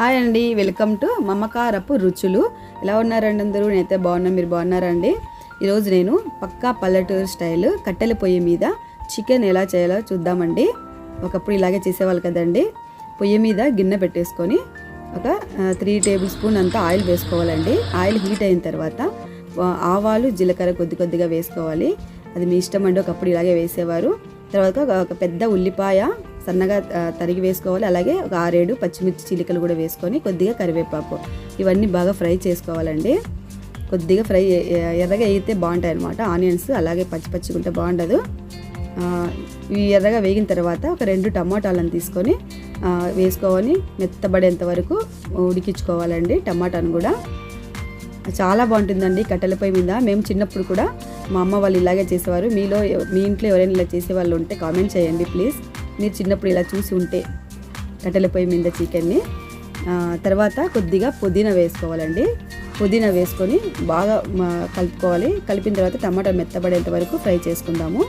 Hi అండి welcome to మమకారపు రుచులు. ఎలా ఉన్నారండి అందరూ? నేనైతే బాగున్నా మీరు బాగున్నారండి ఈరోజు నేను పక్కా పల్లెటూరు స్టైల్ కట్టెల పొయ్యి మీద చికెన్ ఎలా చేయాలో చూద్దామండి. ఒకప్పుడు ఇలాగే చేసేవాళ్ళు కదండి. పొయ్యి మీద గిన్నె పెట్టేసుకొని ఒక త్రీ టేబుల్ స్పూన్ అంతా ఆయిల్ వేసుకోవాలండి. ఆయిల్ హీట్ అయిన తర్వాత ఆవాలు జీలకర్ర కొద్ది కొద్దిగా వేసుకోవాలి. అది మీ ఇష్టం అండి ఒకప్పుడు ఇలాగే వేసేవారు. తర్వాత ఒక పెద్ద ఉల్లిపాయ సన్నగా తరిగి వేసుకోవాలి. అలాగే ఒక ఆరేడు పచ్చిమిర్చి చిలికలు కూడా వేసుకొని కొద్దిగా కరివేపాకు. ఇవన్నీ బాగా ఫ్రై చేసుకోవాలండి. కొద్దిగా ఫ్రై ఎర్రగా వేయితే బాగుంటాయి అనమాట ఆనియన్స్ అలాగే పచ్చి పచ్చిగా ఉంటే బాగుండదు ఇవి ఎర్రగా వేగిన తర్వాత ఒక రెండు టమాటాలను తీసుకొని ఆ, వేసుకోవాలి మెత్తబడేంత వరకు ఉడికించుకోవాలండి టమాటాను కూడా. చాలా బాగుంటుందండి కట్టెల పొయ్యి మీద. మేము చిన్నప్పుడు కూడా మా అమ్మ వాళ్ళు ఇలాగే చేసేవారు. మీలో మీ ఇంట్లో ఎవరైనా ఇలా చేసే వాళ్ళు ఉంటే కామెంట్ చేయండి ప్లీజ్. మీరు చిన్నప్పుడు ఇలా చూసి ఉంటే కట్టెల పొయ్యి మీద చికెన్ని తర్వాత కొద్దిగా పుదీనా వేసుకోవాలండి. పుదీనా వేసుకొని బాగా కలుపుకోవాలి. కలిపిన తర్వాత టమాటా మెత్తబడేంత వరకు ఫ్రై చేసుకుందాము.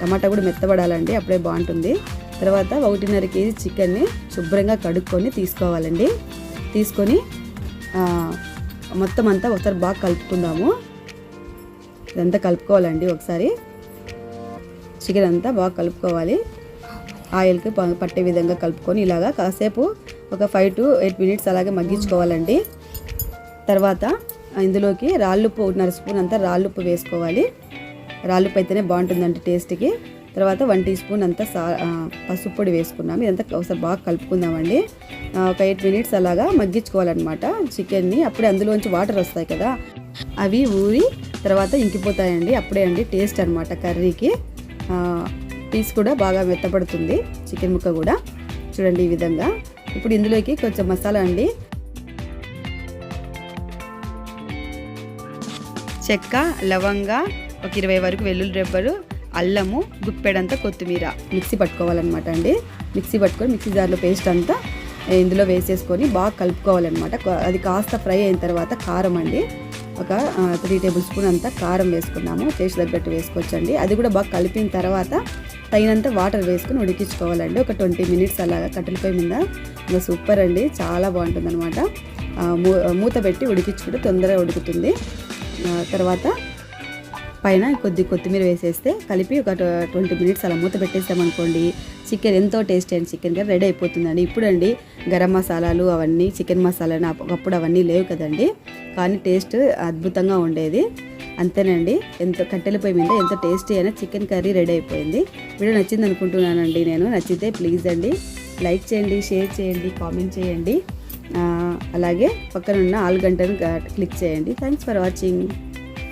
టమాటా కూడా మెత్తబడాలండి అప్పుడే బాగుంటుంది. తర్వాత ఒకటిన్నర కేజీ చికెన్ని శుభ్రంగా కడుక్కొని తీసుకోవాలండి. తీసుకొని మొత్తం అంతా ఒకసారి బాగా కలుపుకుందాము. ఇదంతా కలుపుకోవాలండి ఒకసారి. చికెన్ అంతా బాగా కలుపుకోవాలి. ఆయిల్కి పట్టే విధంగా కలుపుకొని ఇలాగా కాసేపు ఒక ఫైవ్ టు ఎయిట్ మినిట్స్ అలాగే మగ్గించుకోవాలండి. తర్వాత ఇందులోకి రాళ్ళుప్పు ఉన్నర స్పూన్ అంతా రాళ్ళుప్పు వేసుకోవాలి. రాళ్ళుప్పు అయితేనే బాగుంటుందండి టేస్ట్కి. తర్వాత వన్ టీ స్పూన్ అంతా సా పసుపు పొడి వేసుకున్నాము. ఇదంతా ఒకసారి బాగా కలుపుకుందామండి. ఒక ఎయిట్ మినిట్స్ అలాగా మగ్గించుకోవాలన్నమాట. చికెన్ని అప్పుడే అందులోంచి వాటర్ వస్తాయి కదా. అవి ఊరి తర్వాత ఇంకిపోతాయండి. అప్పుడే అండి టేస్ట్ అనమాట కర్రీకి. పీస్ కూడా బాగా మెత్తపడుతుంది. చికెన్ ముక్క కూడా. చూడండి ఈ విధంగా. ఇప్పుడు ఇందులోకి కొంచెం మసాలా అండి. చెక్క లవంగ ఒక ఇరవై వరకు వెల్లుల్లి రెబ్బలు అల్లము గుప్పెడంతా కొత్తిమీర మిక్సీ పట్టుకోవాలన్నమాట అండి. మిక్సీ పట్టుకొని మిక్సీ జార్లో పేస్ట్ అంతా ఇందులో వేసేసుకొని బాగా కలుపుకోవాలన్నమాట. అది కాస్త ఫ్రై అయిన తర్వాత కారం అండి. ఒక త్రీ టేబుల్ స్పూన్ అంతా కారం వేసుకున్నాము. టేస్ట్ తగ్గట్టు వేసుకోవచ్చండి. అది కూడా బాగా కలిపిన తర్వాత తగినంత వాటర్ వేసుకుని ఉడికించుకోవాలండి. ఒక ట్వంటీ మినిట్స్ అలాగా కట్టెల మీద. ఇంకా సూపర్ అండి. చాలా బాగుంటుంది అనమాట మూత పెట్టి ఉడికించుకుంటే తొందరగా ఉడుకుతుంది. తర్వాత పైన కొద్ది కొత్తిమీర వేసేస్తే కలిపి ఒక ట్వంటీ మినిట్స్ అలా మూత పెట్టేసామనుకోండి చికెన్ ఎంతో టేస్ట్ అండి చికెన్ కర్రీ రెడీ అయిపోతుందండి. ఇప్పుడండి గరం మసాలాలు అవన్నీ చికెన్ మసాలాలు ఒకప్పుడు అవన్నీ లేవు కదండి. కానీ టేస్ట్ అద్భుతంగా ఉండేది. అంతేనండి. ఎంత కట్టెల పొయ్యి మీద ఎంత టేస్టీ అయినా చికెన్ కర్రీ రెడీ అయిపోయింది. వీడియో నచ్చింది అనుకుంటున్నానండి నేను. నచ్చితే ప్లీజ్ అండి. లైక్ చేయండి షేర్ చేయండి కామెంట్ చేయండి. అలాగే పక్కన ఉన్న ఆల్ గంటను క్లిక్ చేయండి. Thanks for watching.